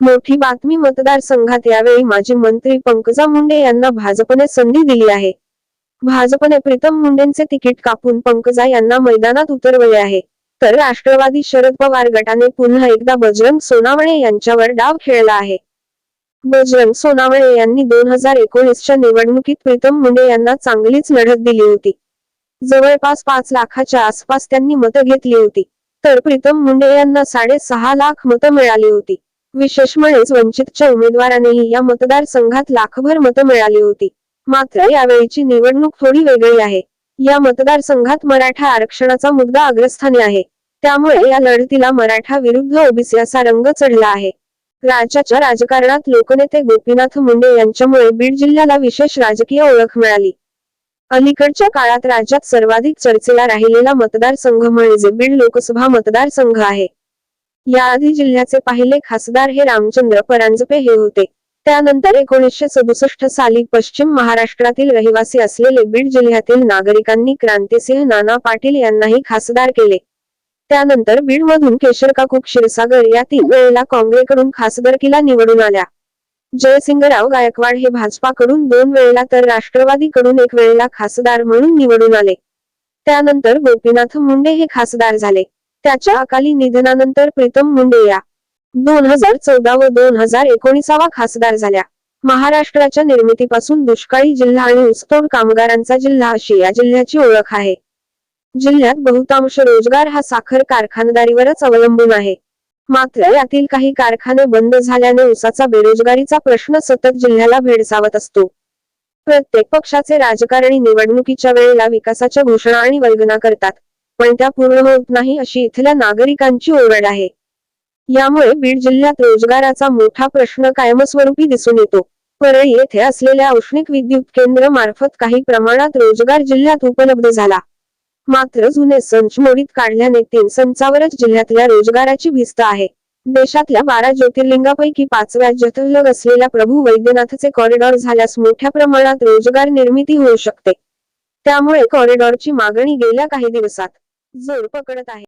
मोठी बातमी मतदारसंघात यावेळी माजी मंत्री पंकजा मुंडे यांना भाजपने संधी दिली आहे. भाजपने प्रीतम मुंडेंचे तिकीट कापून पंकजा यांना मैदानात उतरवले आहे. तर राष्ट्रवादी शरद पवार गटाने पुन्हा एकदा बजरंग सोनावणे यांच्यावर डाव खेळला आहे. बजरंग सोनावणे यांनी दोन हजार एकोणीसच्या निवडणुकीत प्रीतम मुंडे यांना चांगलीच लढत दिली होती. जवळपास पाच लाखाच्या आसपास त्यांनी मतं घेतली होती. तर प्रीतम मुंडे यांना साडेसहा लाख मतं मिळाली होती. विशेष म्हणजेच वंचितच्या उमेदवारानेही या मतदारसंघात लाखभर मतं मिळाली होती. मात्र यावेळीची निवडणूक थोडी वेगळी आहे. या मतदारसंघात मराठा आरक्षणाचा मुद्दा अग्रस्थानी आहे. त्यामुळे या लढतीला मराठा विरुद्ध ओबीसी असा रंग चढला आहे. राज्याच्या राजकारणात लोकनेते गोपीनाथ मुंडे यांच्यामुळे बीड जिल्ह्याला विशेष राजकीय ओळख मिळाली. अलीकडच्या काळात राज्यात सर्वाधिक चर्चेला राहिलेला मतदारसंघ म्हणजे बीड लोकसभा मतदारसंघ आहे. याआधी जिल्ह्याचे पहिले खासदार हे रामचंद्र परांजपे हे होते. त्यानंतर एकोणीसशे सदुसष्ट साली पश्चिम महाराष्ट्रातील रहिवासी असलेले बीड जिल्ह्यातील नागरिकांनी क्रांतिसिंह नाना पाटील यांनाही खासदार केले. त्यानंतर बीड मधून केशरकाकू क्षीरसागर या तीन वेळेला काँग्रेसकडून खासदारकीला निवडून आल्या. जयसिंगराव गायकवाड हे भाजपाकडून दोन वेळेला तर राष्ट्रवादीकडून एक वेळेला खासदार म्हणून निवडून आले. त्यानंतर गोपीनाथ मुंडे हे खासदार झाले. त्याच्या अकाली निधनानंतर प्रीतम मुंडे या. दोन हजार चौदा व दोन हजार एकोणीसावा खासदार झाल्या. महाराष्ट्राच्या निर्मितीपासून दुष्काळी जिल्हा आणि ऊसतोड कामगारांचा जिल्हा अशी या जिल्ह्याची ओळख आहे. जिल्ह्यात बहुतांश रोजगार हा साखर कारखानदारीवरच अवलंबून आहे. मात्र यातील काही कारखाने बंद झाल्याने ऊसाचा बेरोजगारीचा प्रश्न सतत जिल्ह्याला भेडसावत असतो. प्रत्येक पक्षाचे राजकारणी निवडणुकीच्या वेळेला विकासाच्या घोषणा आणि वल्गना करतात. पण त्या पूर्ण होत नाही अशी इथल्या नागरिकांची ओरड आहे. यामुळे बीड जिल्ह्यात रोजगाराचा मोठा प्रश्न कायमस्वरूपी दिसून येतो. परळी येथे असलेल्या औष्णिक विद्युत केंद्र मार्फत काही प्रमाणात रोजगार जिल्ह्यात उपलब्ध झाला. मात्र जुने संच मोडीत काढल्याने तीन संचावरच जिल्ह्यातल्या रोजगाराची भिस्त आहे. देशातल्या बारा ज्योतिर्लिंगापैकी पाचव्या जतलग असलेल्या प्रभू वैद्यनाथचे कॉरिडॉर झाल्यास मोठ्या प्रमाणात रोजगार निर्मिती होऊ शकते. त्यामुळे कॉरिडॉरची मागणी गेल्या काही दिवसात जोर पकडत आहे.